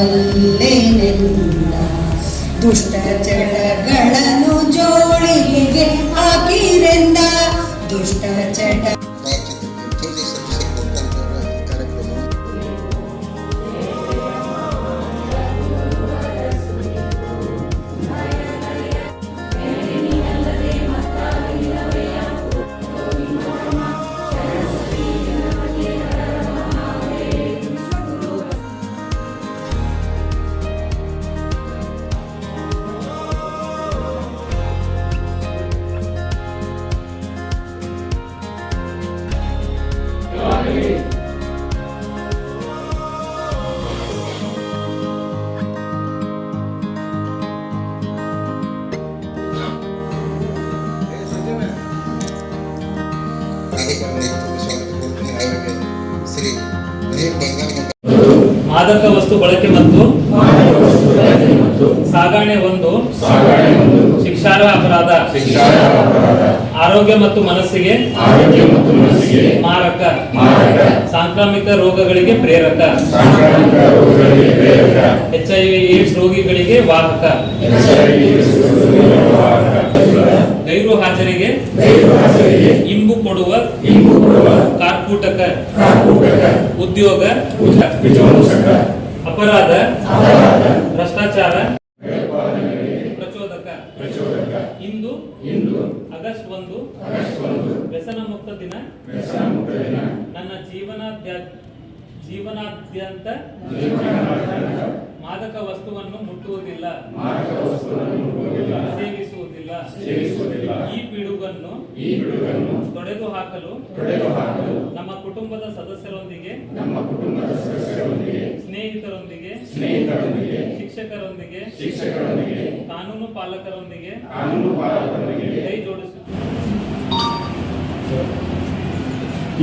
ಮುತ್ತು ಮಾಣಿಕ್ಯವಲ್ಲ ವಲ್ಲೇನೆಲ್ಲ ದುಷ್ಟ ಚಟಗಳನ್ನು ಮಾದಕ ವಸ್ತು ಬಳಕೆ ಮತ್ತು ಸಾಗಣೆ ಒಂದು. ಶಿಕ್ಷಾರ ಅಪರಾಧ. ಆರೋಗ್ಯ ಮತ್ತು ಮನಸ್ಸಿಗೆ ಮಾರಕ. ಸಾಂಕ್ರಾಮಿಕ ರೋಗಗಳಿಗೆ ಪ್ರೇರಕ. ಸಾಂಕ್ರಾಮಿಕ ರೋಗಗಳಿಗೆ ಪ್ರೇರಕ. ಎಚ್ ಐ ವಿ ಏಡ್ಸ್ ರೋಗಿಗಳಿಗೆ ವಾಹಕ. ಗೈರು ಹಾಜರಿಗೆ. ಇಂಬು ಕೊಡುವ. ಇಂಬು ಕೊಡುವ. ಕಾರ್ಕೂಟಕ. ಕಾರ್ಕೂಟಕ. ಉದ್ಯೋಗ. ಅಪರಾಧ. ಅಪರಾಧ. ಭ್ರಷ್ಟಾಚಾರ. ಪ್ರಚೋದಕ. ಪ್ರಚೋದಕ. ಇಂದು. ಇಂದು. ಆಗಸ್ಟ್ ಒಂದು. ಆಗಸ್ಟ್ ಒಂದು. ವ್ಯಸನ ಮುಕ್ತ ದಿನ. ವ್ಯಸನ ಮುಕ್ತ ಜೀವನಾದ್ಯಂತ ಮಾದಕ ವಸ್ತುವನ್ನು ಮುಟ್ಟುವುದಿಲ್ಲ. ಸೇವಿಸುವುದಿಲ್ಲ. ಈ ಪಿಡುಗನ್ನು ತೊಡೆದು ಹಾಕಲು ನಮ್ಮ ಕುಟುಂಬದ ಸದಸ್ಯರೊಂದಿಗೆ ನಮ್ಮ ಕುಟುಂಬದ ಸದಸ್ಯರೊಂದಿಗೆ ಸ್ನೇಹಿತರೊಂದಿಗೆ ಸ್ನೇಹಿತರೊಂದಿಗೆ ಶಿಕ್ಷಕರೊಂದಿಗೆ ಶಿಕ್ಷಕರೊಂದಿಗೆ ಕಾನೂನು ಪಾಲಕರೊಂದಿಗೆ ಕಾನೂನು ಪಾಲಕರೊಂದಿಗೆ ಕೈ ಜೋಡಿಸುತ್ತೇನೆ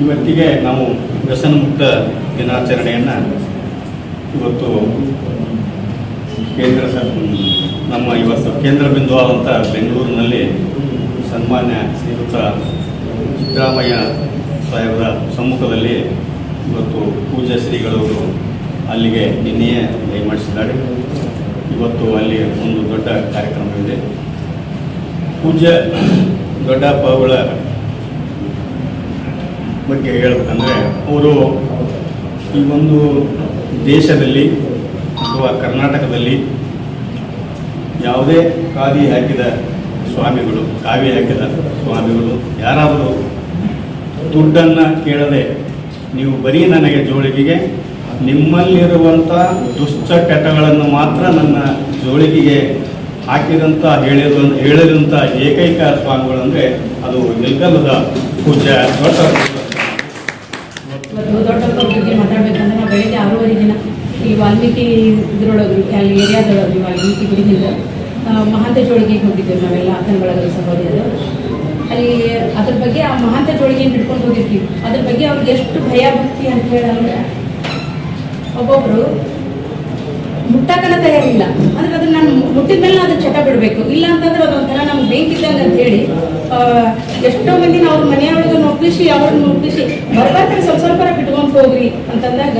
ಇವತ್ತಿಗೆ ನಾವು ವ್ಯಸನ ಮುಕ್ತ ದಿನಾಚರಣೆಯನ್ನು ಇವತ್ತು ಕೇಂದ್ರ ಸರ್, ನಮ್ಮ ಇವತ್ತು ಕೇಂದ್ರ ಬಿಂದುವಾದಂಥ ಬೆಂಗಳೂರಿನಲ್ಲಿ ಸನ್ಮಾನ್ಯ ಶ್ರೀಯುತ ಸಿದ್ದರಾಮಯ್ಯ ಸಾಹೇಬರ ಸಮ್ಮುಖದಲ್ಲಿ ಇವತ್ತು ಪೂಜೆ ಶ್ರೀಗಳವರು ಅಲ್ಲಿಗೆ ನಿನ್ನೆಯೇ ದಯಮಾಡಿಸಿದ್ದಾರೆ ಇವತ್ತು ಅಲ್ಲಿ ಒಂದು ದೊಡ್ಡ ಕಾರ್ಯಕ್ರಮವಿದೆ. ಪೂಜ್ಯ ದೊಡ್ಡಪ್ಪ ಅವಳ ಬಗ್ಗೆ ಹೇಳ್ಬೇಕಂದ್ರೆ, ಅವರು ಈ ಒಂದು ದೇಶದಲ್ಲಿ ಅಥವಾ ಕರ್ನಾಟಕದಲ್ಲಿ ಯಾವುದೇ ಕಾವಿ ಹಾಕಿದ ಸ್ವಾಮಿಗಳು ಕಾವಿ ಹಾಕಿದ ಸ್ವಾಮಿಗಳು, ಯಾರಾದರೂ ದುಡ್ಡನ್ನು ಕೇಳದೆ ನೀವು ಬರೀ ನನಗೆ ಜೋಳಿಗೆಗೆ, ನಿಮ್ಮಲ್ಲಿರುವಂಥ ದುಶ್ಚಟಗಳನ್ನು ಮಾತ್ರ ನನ್ನ ಜೋಳಿಗೆಗೆ ಹಾಕಿದಂಥ ಹೇಳಿರುವ ಹೇಳಿದಂಥ ಏಕೈಕ ಸ್ವಾಮಿಗಳು ಅಂದರೆ ಅದು ನಿಲ್ಗಲ್ಲದ ಪೂಜೆ ದೊಡ್ಡ ಇವತ್ತು ದೊಡ್ಡಪ್ಪ ಬಗ್ಗೆ ಮಾತಾಡ್ಬೇಕಂದ್ರೆ ನಾವು ಬೆಳಗ್ಗೆ ಆರೂವರೆಗೆ ಈ ವಾಲ್ಮೀಕಿ ಇದ್ರೊಳಗೆ ಅಲ್ಲಿ ಏರಿಯಾದೊಳಗೆ ವಾಲ್ಮೀಕಿ ಗುಡಿಯಿಂದ ಮಹಾಂತೇಶ್ ಮಹಾಂತ ಜೋಳಿಗೆ ಹೋಗಿದ್ದೇವೆ ನಾವೆಲ್ಲ ಅಕ್ಕನೊಳಗೆ ಸಹೋದರರು ಅಲ್ಲಿ ಅದ್ರ ಬಗ್ಗೆ ಆ ಮಹಾಂತ ಜೋಳಿಗೆಯನ್ನು ಹಿಡ್ಕೊಂಡು ಹೋಗಿರ್ತೀವಿ ಅದ್ರ ಬಗ್ಗೆ ಅವ್ರಿಗೆ ಎಷ್ಟು ಭಯ ಭಕ್ತಿ ಅಂತ ಹೇಳಂದ್ರೆ ಒಬ್ಬೊಬ್ರು ಮುಟ್ಟಕ್ಕನ ತಯಾರಿಲ್ಲ. ಅಂದ್ರೆ ಅದನ್ನ ನಾನು ಮುಟ್ಟಿದ ಮೇಲೆ ಅದು ಚಟ ಬಿಡಬೇಕು. ಇಲ್ಲ ಅಂತಂದ್ರೆ ಅದೊಂಥರ ನಮ್ಗೆ ಬೇಕಿದ್ದಂಗೆ ಅಂತ ಹೇಳಿ ಎಷ್ಟೋ ಮಂದಿ ಅವ್ರ ಮನೆಯೊಳಗೆ ನೋಡ್ಲಿಸಿ ಅವ್ರನ್ನ ನೋಡ್ಲಿಸಿ ಬರ್ಬರ್ತಾರೆ ಸ್ವಲ್ಪ ಸ್ವಲ್ಪ ಬಿಟ್ಕೊಂಡು ಹೋಗ್ರಿ ಅಂತಂದಾಗ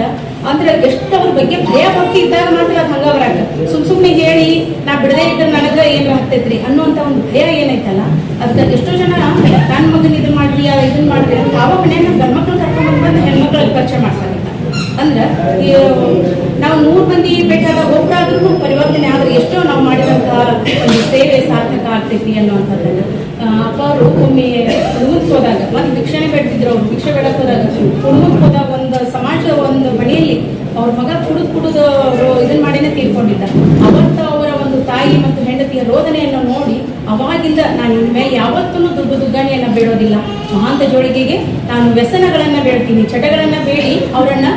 ಅಂದ್ರೆ ಎಷ್ಟು ಅವ್ರ ಬಗ್ಗೆ ಭಯ ಭಕ್ತಿ ಇದ್ದಾಗ ಮಾತ್ರ ಅದು ಹಂಗ ಸುಮ್ ಸುಮ್ನೆ ಹೇಳಿ, ನಾ ಬಿಡದೆ ಇದ್ದ ನನಗ ಏನು ಆಗ್ತೈತ್ರಿ ಅನ್ನುವಂತ ಒಂದು ಭಯ ಏನೈತಲ್ಲ? ಅದಕ್ಕೆ ಎಷ್ಟೋ ಜನ ನನ್ನ ಮಗನ ಇದನ್ನ ಮಾಡ್ರಿ ಇದನ್ನ ಮಾಡ್ರಿ ಅಂತ ಯಾವ ಮನ್ಯಾಗ ಗಂಡ್ಮಕ್ಳು ಕರ್ಕೊಂಡ್ ಹೆಣ್ಮಕ್ಳಿಗೆ ಪರಿಚಯ ಮಾಡ್ತಾರೆ. ಅಂದ್ರ ನಾವು ನೂರ್ ಮಂದಿ ಬೇಕಾದ ಒಬ್ಬರಾದ್ರೂ ಪರಿವರ್ತನೆ ಆದ್ರೆ ಎಷ್ಟೋ ನಾವು ಮಾಡಿದಂತ ಒಂದು ಸೇವೆ ಸಾರ್ಥಕ ಆಗ್ತೈತಿ ಅನ್ನುವಂಥದ್ದನ್ನ. ಅಪ್ಪ ಅವರು ಒಮ್ಮೆ ಹುಡುಗಕ್ಕೆ ಹೋದಾಗ, ಮತ್ತೆ ಭಿಕ್ಷಣೆ ಬೆಳೆದಿದ್ರು ಅವ್ರು, ಭಿಕ್ಷೆ ಬೆಳಕ್ ಹೋದಾಗ ಹುಡುಗಕ್ಕೆ ಹೋದಾಗ ಒಂದು ಸಮಾಜ ಒಂದು ಮನೆಯಲ್ಲಿ ಅವ್ರ ಮಗ ಕುಡಿದು ಕುಡಿದು ಅವರು ಇದನ್ನ ಮಾಡಿನೇ ತೀರ್ಕೊಂಡಿದ್ದ. ಅವತ್ತು ಅವರ ಒಂದು ತಾಯಿ ಮತ್ತು ಹೆಂಡತಿಯ ರೋದನೆಯನ್ನು ನೋಡಿ ಅವಾಗಿಂದ ನಾನು ಮೇಲೆ ಯಾವತ್ತೂ ದುಡ್ಡು ದುರ್ಗಾಣಿಯನ್ನ ಬೇಡೋದಿಲ್ಲ. ಮಹಾಂತ ಜೋಳಿಗೆಗೆ ನಾನು ವ್ಯಸನಗಳನ್ನ ಬೇಡ್ತೀನಿ, ಚಟಗಳನ್ನ ಬೇಡಿ, ಅವರನ್ನ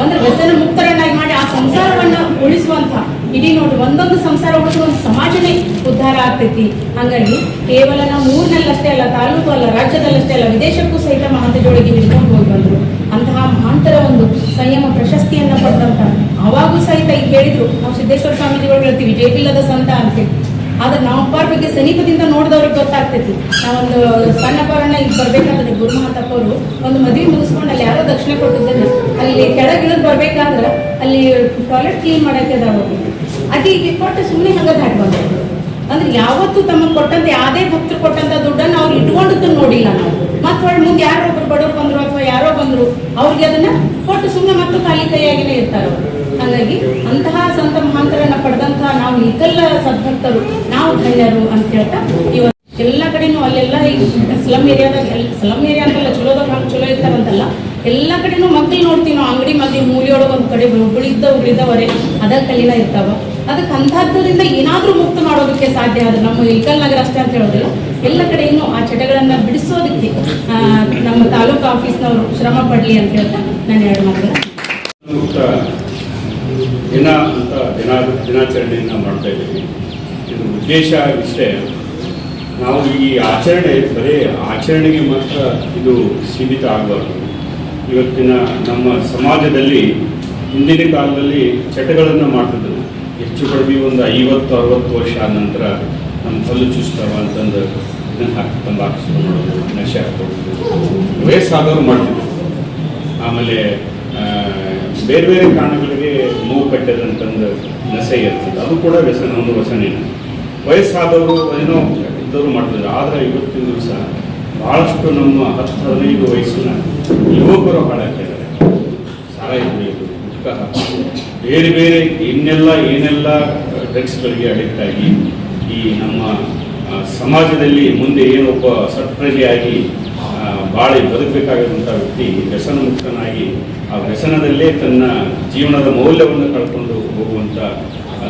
ಅಂದ್ರೆ ವ್ಯಸನ ಮುಕ್ತರನ್ನಾಗಿ ಮಾಡಿ ಆ ಸಂಸಾರವನ್ನ ಉಳಿಸುವಂತ. ಇಡೀ ನೋಡಿ, ಒಂದೊಂದು ಸಂಸಾರ ಉಳಿಸುವ ಒಂದು ಸಮಾಜನೇ ಉದ್ಧಾರ ಆಗ್ತೈತಿ. ಹಂಗಾಗಿ ಕೇವಲ ನಾವು ಊರಿನಲ್ಲಷ್ಟೇ ಅಲ್ಲ, ತಾಲೂಕು ಅಲ್ಲ, ರಾಜ್ಯದಲ್ಲಷ್ಟೇ ಅಲ್ಲ, ವಿದೇಶಕ್ಕೂ ಸಹಿತ ಮಹಾಂತ ಜೋಳಿಗೆ ಹಿಡ್ಕೊಂಡು ಹೋಗಿ ಬಂದ್ರು. ಅಂತಹ ಮಹಾಂತರ ಒಂದು ಸಂಯಮ ಪ್ರಶಸ್ತಿಯನ್ನ ಪಡೆದಂತ ಅವಾಗೂ ಸಹಿತ ಈಗ ಹೇಳಿದ್ರು. ನಾವು ಸಿದ್ದೇಶ್ವರ ಸ್ವಾಮೀಜಿಗಳು ಹೇಳ್ತೀವಿ ಜೈಬಿಲ್ಲದ ಸಂತ ಅಂತೇಳಿ ಆದ್ರೆ ನಾವು ಅಪ್ಪಾರ ಬಗ್ಗೆ ಸಮೀಪದಿಂದ ನೋಡಿದವ್ರಿಗೆ ಗೊತ್ತಾಗ್ತೈತಿ ನಾವೊಂದು ಸಣ್ಣ ಪರಣ ಈಗ ಬರ್ಬೇಕಾದ್ರೆ ಅವರು ಒಂದು ಮದುವೆ ಮುಗಿಸ್ಕೊಂಡು ಅಲ್ಲಿ ಯಾರೋ ದಕ್ಷಿಣ ಕೊಟ್ಟಿದ್ದನ್ನ ಅಲ್ಲಿ ಕೆಳಗಿಳದ್ ಬರ್ಬೇಕಾದ್ರೆ ಅಲ್ಲಿ ಟಾಯ್ಲೆಟ್ ಕ್ಲೀನ್ ಮಾಡಕ್ಕೆ ಅದಾವ ಈಗ ಕೊಟ್ಟು ಸುಮ್ಮನೆ ಹಂಗ ದಾಟಿ ಬಂದ್ರು. ಅಂದ್ರೆ ಯಾವತ್ತು ತಮಗೆ ಕೊಟ್ಟಂತೆ, ಯಾವುದೇ ಭಕ್ತರು ಕೊಟ್ಟಂತ ದುಡ್ಡನ್ನು ಅವ್ರು ಇಟ್ಕೊಂಡದ್ದು ನೋಡಿಲ್ಲ ನಾವು. ಹೊಳ್ಳಿ ಮುಂದೆ ಯಾರೋ ಒಬ್ರು ಬಡವರು ಬಂದ್ರು ಅಥವಾ ಯಾರೋ ಬಂದ್ರು, ಅವ್ರಿಗೆ ಅದನ್ನ ಕೊಟ್ಟು ಸುಮ್ಮನೆ ಮತ್ತು ಖಾಲಿ ಕೈಯಾಗಿನೇ ಇರ್ತಾರೆ? ಹಾಗಾಗಿ ಅಂತಹ ಸಂತ ಮಹಾಂತರನ್ನ ಪಡೆದಂತಹ ನಾವು ಇದೆಲ್ಲ ಸದ್ಭಕ್ತರು, ನಾವು ಧನ್ಯರು ಅಂತ ಹೇಳ್ತಾ ಇವತ್ತು ಎಲ್ಲ ಕಡೆನೂ ಅಲ್ಲೆಲ್ಲ ಸ್ಲಮ್ ಏರಿಯಾದಾಗ ಸ್ಲಮ್ ಏರಿಯಾ ಅಂತಲ್ಲ ಚಲೋದಾಗ ಚಲೋ ಇರ್ತಾರಂತಲ್ಲ, ಎಲ್ಲ ಕಡೆನೂ ಮಕ್ಳು ನೋಡ್ತೀವಿ ನಾವು, ಅಂಗಡಿ ಮಧ್ಯ ಮೂಲೆಯೊಳಗೆ ಒಂದು ಕಡೆ ಉಳಿದ ಉಳಿದವರೆ ಅದ ಕಲ್ಲಿನ ಇರ್ತಾವ. ಅದಕ್ಕೆ ಅಂಥದ್ದರಿಂದ ಏನಾದರೂ ಮುಕ್ತ ಮಾಡೋದಕ್ಕೆ ಸಾಧ್ಯ ಆದ್ರೆ ನಮ್ಮ ಇಲ್ಕಲ್ ನಗರ ಅಷ್ಟೇ ಅಂತ ಹೇಳೋದಿಲ್ಲ. ಎಲ್ಲ ಕಡೆ ಇನ್ನೂ ಆ ಚಟಗಳನ್ನು ಬಿಡಿಸೋದಕ್ಕೆ ನಮ್ಮ ತಾಲೂಕು ಆಫೀಸ್ನವರು ಶ್ರಮ ಪಡಲಿ ಅಂತ ಹೇಳ್ತಾ ನಾನು ಎರಡು ಮುಕ್ತ ದಿನ ಅಂತ ದಿನ, ದಿನಾಚರಣೆಯನ್ನು ಮಾಡ್ತಾ ಇದ್ದೀವಿ. ಇದು ಉದ್ದೇಶ ಇಷ್ಟೇ. ನಾವು ಈ ಆಚರಣೆ, ಬರೀ ಆಚರಣೆಗೆ ಮಾತ್ರ ಇದು ಸೀಮಿತ ಆಗಬಾರ್ದು. ಇವತ್ತಿನ ನಮ್ಮ ಸಮಾಜದಲ್ಲಿ ಹಿಂದಿನ ಕಾಲದಲ್ಲಿ ಚಟಗಳನ್ನು ಮಾಡ್ತಿದ್ದರು ಹೆಚ್ಚು ಕಡಿಮೆ ಒಂದು ಐವತ್ತು, ಅರವತ್ತು ವರ್ಷ ನಂತರ ನಮ್ಮ ಕಲ್ಲು ಚುಸ್ತಾವ ಅಂತಂದು ಇದನ್ನು ಹಾಕಿ ಶುರು ಮಾಡೋದು, ನಶೆ ಹಾಕೋದು ವಯಸ್ಸಾದವರು ಮಾಡ್ತಿದ್ರು ಆಮೇಲೆ ಬೇರೆ ಬೇರೆ ಕಾರಣಗಳಿಗೆ ನೋವು ಕಟ್ಟದಂತಂದು ನಸೆ ಇರ್ತದೆ. ಅದು ಕೂಡ ವ್ಯಸನ, ಒಂದು ವ್ಯಸನೇನ ವಯಸ್ಸಾದವರು ಏನೋ ಇದ್ದವರು ಮಾಡ್ತಿದ್ರು ಆದರೆ ಇವತ್ತಿನ ದಿವಸ ಭಾಳಷ್ಟು ನಮ್ಮ ಹತ್ತು ಹದಿನೈದು ವಯಸ್ಸಿನ ಯುವಕರು ಹಾಳಾಗ್ತಿದ್ದಾರೆ ಸಾರಾಯಿ ಕುಡಿಯೋದು ಗುಟ್ಕಾ ಬೇರೆ ಬೇರೆ ಇನ್ನೆಲ್ಲ, ಏನೆಲ್ಲ ಡ್ರಗ್ಸ್ಗಳಿಗೆ ಅಡಿಕ್ಟ್ ಆಗಿ ಈ ನಮ್ಮ ಸಮಾಜದಲ್ಲಿ ಮುಂದೆ ಏನೊಬ್ಬ ಸತ್ಪ್ರಜೆಯಾಗಿ ಬಾಳಿ ಬದುಕಬೇಕಾಗಿರುವಂಥ ವ್ಯಕ್ತಿ ವ್ಯಸನ ಮುಕ್ತನಾಗಿ ಆ ವ್ಯಸನದಲ್ಲೇ ತನ್ನ ಜೀವನದ ಮೌಲ್ಯವನ್ನು ಕಳ್ಕೊಂಡು ಹೋಗುವಂಥ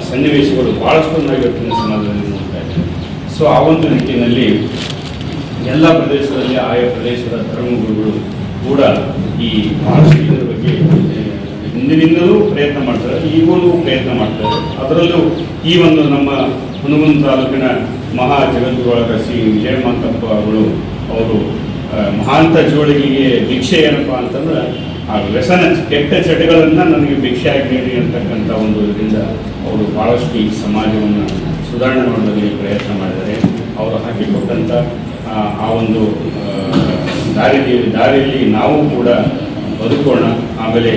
ಸನ್ನಿವೇಶಗಳು ಭಾಳಷ್ಟು ನಾವು ಇವತ್ತಿನ ಸಮಾಜದಲ್ಲಿ ನೋಡ್ತಾ ಇದ್ದೇವೆ. ಸೊ ಆ ಒಂದು ನಿಟ್ಟಿನಲ್ಲಿ ಎಲ್ಲ ಪ್ರದೇಶದಲ್ಲಿ ಆಯಾ ಪ್ರದೇಶದ ಧರ್ಮಗುರುಗಳು ಕೂಡ ಈ ಇದರ ಬಗ್ಗೆ ಹಿಂದಿನಿಂದಲೂ ಪ್ರಯತ್ನ ಮಾಡ್ತಾರೆ. ಈಗಲೂ ಪ್ರಯತ್ನ ಮಾಡ್ತಾರೆ. ಅದರಲ್ಲೂ ಈ ಒಂದು ನಮ್ಮ ಹುನಗುಂದ ತಾಲೂಕಿನ ಮಹಾ ಜಗದ್ಗುರುಗಳಾದ ಶ್ರೀ ವಿಜಯಮಂತಪ್ಪ ಅವರು ಅವರು ಮಹಾಂತ ಜೋಳಿಗೆಗೆ ಭಿಕ್ಷೆ ಏನಪ್ಪ ಅಂತಂದ್ರೆ ಆ ವ್ಯಸನ ಕೆಟ್ಟ ಚಟಗಳನ್ನು ನನಗೆ ಭಿಕ್ಷೆಯಾಗಿ ನೀಡಿ ಅಂತಕ್ಕಂಥ ಒಂದು ಇದರಿಂದ ಅವರು ಭಾಳಷ್ಟು ಈ ಸಮಾಜವನ್ನು ಸುಧಾರಣೆ ಮಾಡೋದಕ್ಕೆ ಪ್ರಯತ್ನ ಮಾಡಿದ್ದಾರೆ. ಅವರು ಹಾಕಿಕೊಟ್ಟಂಥ ಆ, ಒಂದು ದಾರಿಯಲ್ಲಿ ದಾರಿ ದಾರಿಯಲ್ಲಿ ನಾವು ಕೂಡ ಬದುಕೋಣ. ಆಮೇಲೆ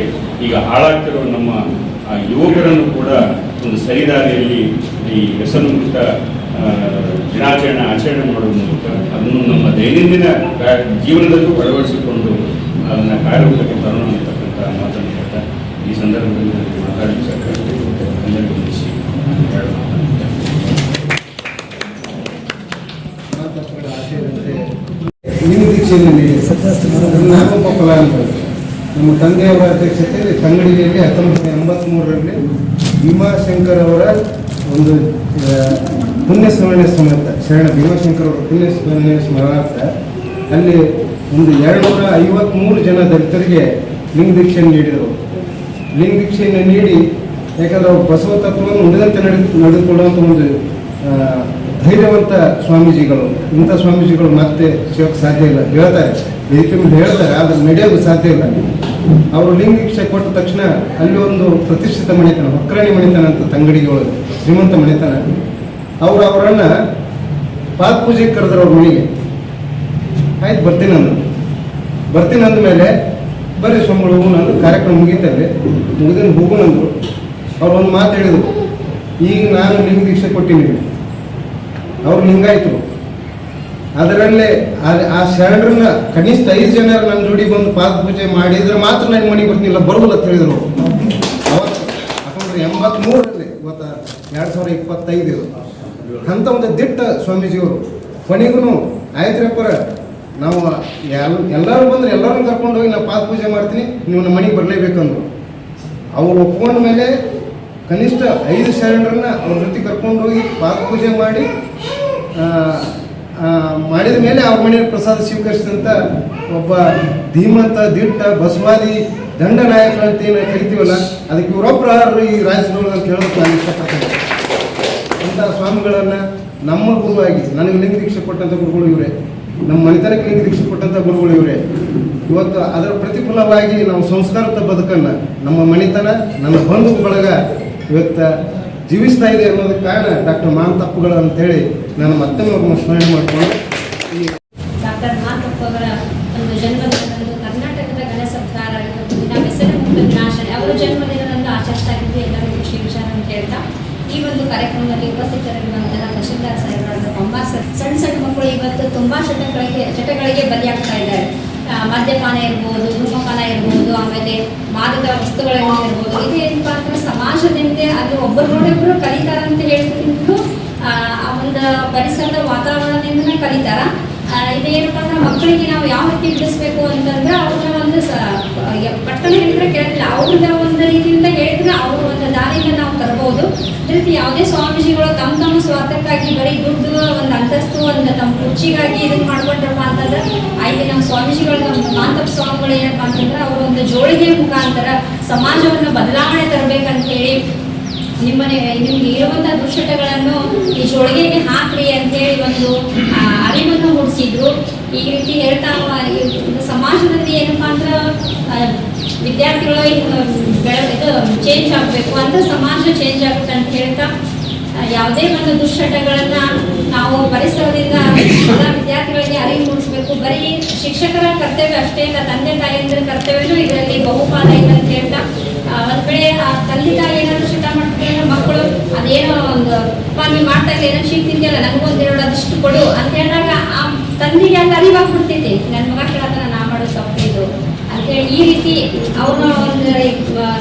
ಈಗ ಹಾಳಾಗ್ತಿರೋ ನಮ್ಮ ಯುವಕರನ್ನು ಕೂಡ ಒಂದು ಸರಿದಾರಿಯಲ್ಲಿ ಈ ವ್ಯಸನ ಮುಕ್ತ ದಿನಾಚರಣೆ ಆಚರಣೆ ಮಾಡುವ ಮೂಲಕ ಅದನ್ನು ನಮ್ಮ ದೈನಂದಿನ ಜೀವನದಲ್ಲೂ ಅಳವಡಿಸಿಕೊಂಡು ಅದನ್ನು ಕಾರ್ಯರೂಪಕ್ಕೆ ತರೋಣ ಅಂತಕ್ಕಂಥ ಮಾತನ್ನು ಹೇಳ್ತಾ ಈ ಸಂದರ್ಭದಲ್ಲಿ ನನಗೆ ಮಾತಾಡಲಿಕ್ಕೆ ನಿಮ್ಮ ದೀಕ್ಷೆಯಲ್ಲಿ ನಮ್ಮ ತಂದೆಯವರ ಅಧ್ಯಕ್ಷತೆಯಲ್ಲಿ ತಂಗಡಿಯಲ್ಲಿ ಹತ್ತೊಂಬತ್ತು ಎಂಬತ್ತ್ ಎಂಬತ್ತ್ಮೂರರಲ್ಲಿ ಭೀಮಾಶಂಕರ್ ಅವರ ಒಂದು ಪುಣ್ಯ ಸ್ಮರಣೆ ಸಮೇತ, ಶರಣ ಭೀಮಶಂಕರ್ ಅವರ ಪುಣ್ಯ ಸ್ಮರಣೆ ಸ್ಮರಣಾರ್ಥ, ಅಲ್ಲಿ ಒಂದು ಎರಡುನೂರ ಐವತ್ತ್ಮೂರು ಜನ ದಲಿತರಿಗೆ ಲಿಂಗ ದೀಕ್ಷೆ ನೀಡಿದರು. ಲಿಂಗ ದೀಕ್ಷೆಯನ್ನು ನೀಡಿ, ಯಾಕಂದ್ರೆ ಅವರು ಬಸವ ತತ್ವವನ್ನು ಉಳಿದಂತೆ ನಡೆ ನಡೆದುಕೊಳ್ಳುವಂಥ ಒಂದು ಧೈರ್ಯವಂತ ಸ್ವಾಮೀಜಿಗಳು. ಇಂಥ ಸ್ವಾಮೀಜಿಗಳು ಮತ್ತೆ ಸಿಗೋಕ್ಕೆ ಸಾಧ್ಯ ಇಲ್ಲ. ಹೇಳ್ತಾರೆ. ವೇದಿಕೆ ಹೇಳ್ತಾರೆ, ಆದರೆ ನಡೆಯೋದು ಸಾಧ್ಯ ಇಲ್ಲ. ಅವರು ಲಿಂಗ ದೀಕ್ಷೆ ಕೊಟ್ಟ ತಕ್ಷಣ ಅಲ್ಲಿ ಒಂದು ಪ್ರತಿಷ್ಠಿತ ಮನೆತನ ಒಕ್ಕರಣಿ ಮಣಿತನ ಅಂತ ತಂಗಡಿಗೆ ಒಳಗೆ. ಶ್ರೀಮಂತ ಮನೆತನ ಅವರು ಅವರನ್ನು ಪಾದ ಪೂಜೆಗೆ ಕರೆದ್ರು ಅವ್ರ ಮನೆಗೆ. ಆಯ್ತು, ಬರ್ತೀನಿ ಅಂದ್ರು. ಬರ್ತೀನಿ ಅಂದಮೇಲೆ ಬರ್ರಿ ಸ್ವಾಮಿಗಳು ಹೋಗೋಣ ಕಾರ್ಯಕ್ರಮ ಮುಗೀತಲ್ಲಿ ಮುಗಿದ್ರೆ ಹೋಗೋಣ ಅಂದರು. ಅವ್ರು ಒಂದು ಮಾತು ಹೇಳಿದ್ರು. ಈಗ ನಾನು ಲಿಂಗ ದೀಕ್ಷೆ ಕೊಟ್ಟಿನಿ. ಅವ್ರು ಹಿಂಗಾಯ್ತು ಅದರಲ್ಲೇ ಆ- ಶರಣರನ್ನ ಕನಿಷ್ಠ ಐದು ಜನ ನನ್ನ ಜೋಡಿ ಬಂದು ಪಾದ ಪೂಜೆ ಮಾಡಿದ್ರೆ ಮಾತ್ರ ನನ್ನ ಮನೆಗೆ ಬರ್ತೀನಿಲ್ಲ ಬರುವುದಿಲ್ಲ ಅಂತ ಹೇಳಿದ್ರು ಅವತ್ತು ಯಾಕಂದ್ರೆ ಎಂಬತ್ಮೂರರಲ್ಲಿ ಇವತ್ತು ಎರಡು ಸಾವಿರ ಇಪ್ಪತ್ತೈದು ಇದು. ಅಂತ ಒಂದು ದಿಟ್ಟ ಸ್ವಾಮೀಜಿಯವರು, ಕೊನೆಗೂ ಆಯ್ತ್ರಪ್ಪರ, ನಾವು ಎಲ್ಲ ಎಲ್ಲರೂ ಬಂದ್ರೆ ಎಲ್ಲರನ್ನು ಕರ್ಕೊಂಡು ಹೋಗಿ ನಾನು ಪಾದ ಪೂಜೆ ಮಾಡ್ತೀನಿ ನೀವು ನಮ್ಮ ಮನೆಗೆ ಬರಲೇಬೇಕಂದ್ರು ಅವ್ರು ಒಪ್ಕೊಂಡ ಮೇಲೆ ಕನಿಷ್ಠ ಐದು ಶರಣರನ್ನ ಅವ್ರ ಜೊತೆ ಕರ್ಕೊಂಡು ಹೋಗಿ ಪಾದ ಪೂಜೆ ಮಾಡಿ ಮಾಡಿದ ಮೇಲೆ ಅವ್ರ ಮನೆಯ ಪ್ರಸಾದ ಸ್ವೀಕರಿಸಿದಂಥ ಒಬ್ಬ ಧೀಮಂತ, ದಿಟ್ಟ ಬಸವಾದಿ ದಂಡ ನಾಯಕ ಅಂತ ಏನು ಕರಿತೀವಲ್ಲ, ಅದಕ್ಕೆ ಇವರೊಬ್ಬರು ಈ ರಾಜ್ಯದೊಳಗೆ ಅಂತ ಹೇಳೋದು ನಾನು ಇಷ್ಟಪಡ್ತೇನೆ. ಇಂಥ ಸ್ವಾಮಿಗಳನ್ನು ನಮ್ಮ ಗುರುವಾಗಿ, ನನಗೆ ಲಿಂಗ ದೀಕ್ಷೆ ಕೊಟ್ಟಂಥ ಗುರುಗಳು ಇವರೇ. ನಮ್ಮ ಮನೆತನಕ್ಕೆ ಲಿಂಗ ದೀಕ್ಷೆ ಕೊಟ್ಟಂಥ ಗುರುಗಳು ಇವರೇ. ಇವತ್ತು ಅದರ ಪ್ರತಿಫಲವಾಗಿ ನಾವು ಸಂಸ್ಕಾರದ ಬದುಕನ್ನು ನಮ್ಮ ಮನೆತನ ನನ್ನ ಬಂಧು ಬಳಗ ಇವತ್ತು ಜೀವಿಸ್ತಾ ಇದೆ ಅನ್ನೋದಕ್ಕೆ ಕಾರಣ ಡಾಕ್ಟರ್ ಮಾಂತಪ್ಪಗಳು ಅಂತೇಳಿ ನಾನು ಮತ್ತೆ ಅವ್ರನ್ನ ಸ್ಮರಣೆ ಮಾಡಿಕೊಂಡು ಡಾಕ್ಟರ್ ಮಾಂತಪ್ಪಗಳ ಒಂದು ಜನ್ಮದಿನದಂದು ಕರ್ನಾಟಕದ ಗಣ ಸತ್ಕಾರ ಅವರು ಜನ್ಮದಿನದಂದು ಆಚರಿಸ್ತಾ ಇದ್ದು ಎಲ್ಲರಿಗೂ ಖುಷಿ ವಿಚಾರ ಅಂತ ಹೇಳ್ತಾ, ಈ ಒಂದು ಕಾರ್ಯಕ್ರಮದಲ್ಲಿ ಉಪಸ್ಥಿತರಿರುವಂತಹ ತಹಶೀಲ್ದಾರ್ ಸಾಹೇಬರಾದ ಪಂಬಾ ಸಣ್ಣ ಸಣ್ಣ ಮಕ್ಕಳು ಇವತ್ತು ತುಂಬಾ ಚಟಗಳಿಗೆ ಚಟಗಳಿಗೆ ಬಲಿಯಾಗ್ತಾ ಇದ್ದಾರೆ. ಮದ್ಯಪಾನ ಇರ್ಬೋದು, ಧೂಮಪಾನ ಇರ್ಬೋದು, ಆಮೇಲೆ ಮಾದಕ ವಸ್ತುಗಳನ್ನು ಇರ್ಬೋದು. ಇದೇನಪ್ಪ ಅಂದ್ರೆ ಸಮಾಜದಿಂದ ಅದು ಒಬ್ಬರು ನೋಡೊಬ್ರು ಕಲಿತಾರ ಅಂತ ಹೇಳ್ತಿದ್ದು ಆ ಒಂದು ಪರಿಸರದ ವಾತಾವರಣದಿಂದನೇ ಕಲಿತಾರ. ಇದೇನಪ್ಪ ಮಕ್ಕಳಿಗೆ ನಾವು ಯಾವ ರೀತಿ ಬಿಡಿಸ್ಬೇಕು ಅಂತಂದ್ರೆ ಅವ್ರನ್ನ ಒಂದು ಪಟ್ಟಣ ಹೇಳಿದ್ರೆ ಕೇಳಲಿಲ್ಲ. ಅವ್ರನ್ನ ಒಂದು ರೀತಿಯಿಂದ ಹೇಳಿದ್ರೆ ಅವ್ರ ಒಂದು ದಾರಿಯಿಂದ ನಾವು ತರಬಹುದು ಅದೇ ರೀತಿ ಯಾವುದೇ ಸ್ವಾಮೀಜಿಗಳು ತಮ್ಮ ತಮ್ಮ ಸ್ವಾರ್ಥಕ್ಕಾಗಿ ಬರೀ ದುಡ್ಡು ಒಂದು ಅಂತಸ್ತು ಒಂದು ತಮ್ಮ ರುಚಿಗಾಗಿ ಇದನ್ನ ಮಾಡ್ಕೊಂಡ್ರಪ್ಪ ಅಂತಂದ್ರೆ ಆಯ್ತು ನಮ್ಮ ಸ್ವಾಮೀಜಿಗಳು ನಮ್ಮ ಮಾತಪ್ಪ ಸ್ವಾಮಿಗಳು ಏನಪ್ಪ ಅಂತಂದ್ರೆ ಅವರು ಒಂದು ಜೋಳಿಗೆ ಮುಖಾಂತರ ಸಮಾಜವನ್ನು ಬದಲಾವಣೆ ತರಬೇಕಂತ ಹೇಳಿ ನಿಮ್ಮನೆ ನಿಮ್ಗೆ ಇರುವಂತಹ ದುಶ್ಚಟಗಳನ್ನು ಈ ಜೋಳಿಗೆಗೆ ಹಾಕ್ರಿ ಅಂತೇಳಿ ಒಂದು ಆ, ಅರಿವನ್ನು ಈ ರೀತಿ ಹೇಳ್ತಾ ಸಮಾಜದಲ್ಲಿ ಏನಪ್ಪಾ ಅಂದ್ರೆ ವಿದ್ಯಾರ್ಥಿಗಳು ಚೇಂಜ್ ಆಗಬೇಕು, ಅಂತ ಸಮಾಜ ಚೇಂಜ್ ಆಗುತ್ತೆ ಅಂತ ಹೇಳ್ತಾ ಯಾವುದೇ ಒಂದು ದುಶ್ಚಟಗಳನ್ನ ನಾವು ಪರಿಸರದಿಂದ ಎಲ್ಲ ವಿದ್ಯಾರ್ಥಿಗಳಿಗೆ ಅರಿವು ಮೂಡಿಸಬೇಕು. ಬರೀ ಶಿಕ್ಷಕರ ಕರ್ತವ್ಯ ಅಷ್ಟೇ ಇಲ್ಲ ತಂದೆ ತಾಯಿಯಂದ್ರ ಕರ್ತವ್ಯನೂ ಇದರಲ್ಲಿ ಬಹುಪಾಲ ಇದೆ ಅಂತ ಹೇಳ್ತಾ ಒಂದ್ ಕಡೆ ಆ ತಂದೆ ತಾಯಿ ಏನಾದ್ರು ಶುಟ ಮಾಡ್ತಾರೆ ಮಕ್ಕಳು ಅದೇನೋ ಒಂದು ನೀವು ಮಾಡ್ತಾ ಇಲ್ಲ ಏನೋ ಶೀಟ್ ತಿಂತಿಯಲ್ಲ ನನಗೊಂದು ಎರಡು ಅದಿಷ್ಟು ಕೊಡು ಅಂತ ಆ ತಂದೆಗೆ ಅಲ್ಲಿ ಅರಿವಾಗ್ಬಿಡ್ತೈತೆ ನನ್ನ ಮಗ ಕೇಳತ್ತ ನಾ ಮಾಡೋ ತಪ್ಪು ಇದು. ಅಂತೇಳಿ ಈ ರೀತಿ ಅವ್ರನ್ನ ಒಂದು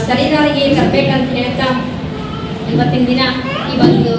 ಸರಿದಾರಿಗೆ ತರಬೇಕಂತ ಹೇಳ್ತಾ, ಇವತ್ತಿನ ದಿನ ಈ ಒಂದು